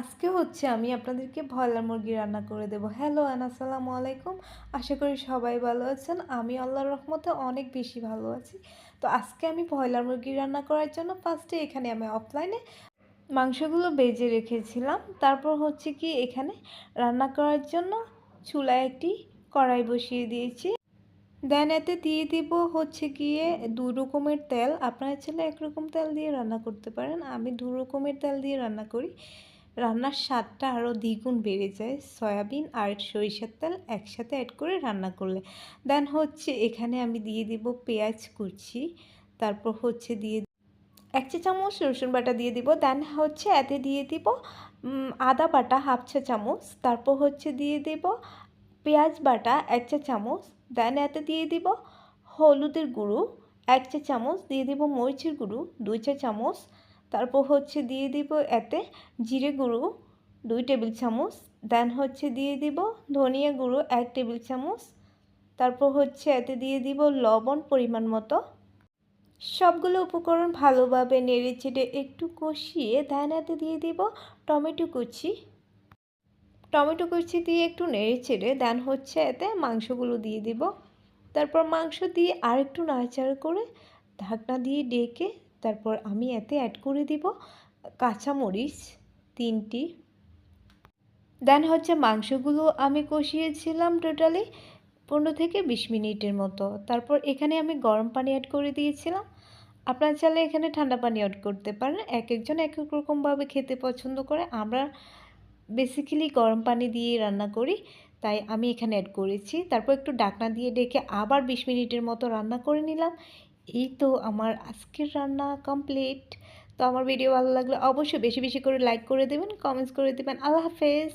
আজকে হচ্ছে আমি আপনাদেরকে ব্রয়লার মুরগি রান্না করে দেবো। হ্যালো আসসালামু আলাইকুম। আশা করি সবাই ভালো আছেন। আমি আল্লাহর রহমতে অনেক বেশি ভালো আছি। তো আজকে আমি ব্রয়লার মুরগি রান্না করার জন্য ফার্স্টে এখানে আমি অফলাইনে মাংসগুলো বেজে রেখেছিলাম। তারপর হচ্ছে কি এখানে রান্না করার জন্য চুলায় একটি কড়াই বসিয়ে দিয়েছি। দেন এতে দিয়ে দিব হচ্ছে গিয়ে দু রকমের তেল। আপনারা চাইলে একরকম তেল দিয়ে রান্না করতে পারেন। আমি দু রকমের তেল দিয়ে রান্না করি। রান্নার স্বাদটা আরও দ্বিগুণ বেড়ে যায়। সয়াবিন আর সরিষার তেল একসাথে অ্যাড করে রান্না করলে। দেন হচ্ছে এখানে আমি দিয়ে দিব পেঁয়াজ কুচি, তারপর হচ্ছে দিয়ে এক চা চামচ রসুন বাটা দিয়ে দিব। দেন হচ্ছে এতে দিয়ে দিব আদা বাটা হাফ চা চামচ, তারপর হচ্ছে দিয়ে দেব পেঁয়াজ বাটা এক চা চামচ। দেন এতে দিয়ে দিব হলুদের গুঁড়ো, এক চা চামচ, দিয়ে দিব মরিচের গুঁড়ো, দুই চা চামচ তারপর হচ্ছে দিয়ে দিব এতে জিরে গুঁড়ো দুই টেবিল চামচ দেন হচ্ছে দিয়ে দিব ধনিয়া গুঁড়ো এক টেবিল চামচ, তারপর হচ্ছে এতে দিয়ে দিব লবণ পরিমাণ মতো। সবগুলো উপকরণ ভালোভাবে নেড়ে চেড়ে একটু কষিয়ে দেন এতে দিয়ে দিব টমেটো কুচি। টমেটো কুচি দিয়ে একটু নেড়ে চেড়ে দেন হচ্ছে এতে মাংসগুলো দিয়ে দিব। তারপর মাংস দিয়ে আরেকটু নাড়াচাড়া করে ঢাকনা দিয়ে ডেকে তারপর আমি এতে অ্যাড করে দিব কাঁচামরিচ তিনটি। দেন হচ্ছে মাংসগুলো আমি কষিয়েছিলাম টোটালি পনেরো থেকে বিশ মিনিটের মতো। তারপর এখানে আমি গরম পানি অ্যাড করে দিয়েছিলাম। আপনার চাইলে এখানে ঠান্ডা পানি অ্যাড করতে পারেন। এক একজন এক এক রকমভাবে খেতে পছন্দ করে। আমরা বেসিক্যালি গরম পানি দিয়ে রান্না করি, তাই আমি এখানে অ্যাড করেছি। তারপর একটু ডাকনা দিয়ে ডেকে আবার বিশ মিনিটের মতো রান্না করে নিলাম। এই তো আমার আজকের রান্না কমপ্লিট তো আমার ভিডিও ভালো লাগলে অবশ্যই বেশি বেশি করে লাইক করে দেবেন কমেন্টস করে দেবেন। আল্লাহ হাফেজ।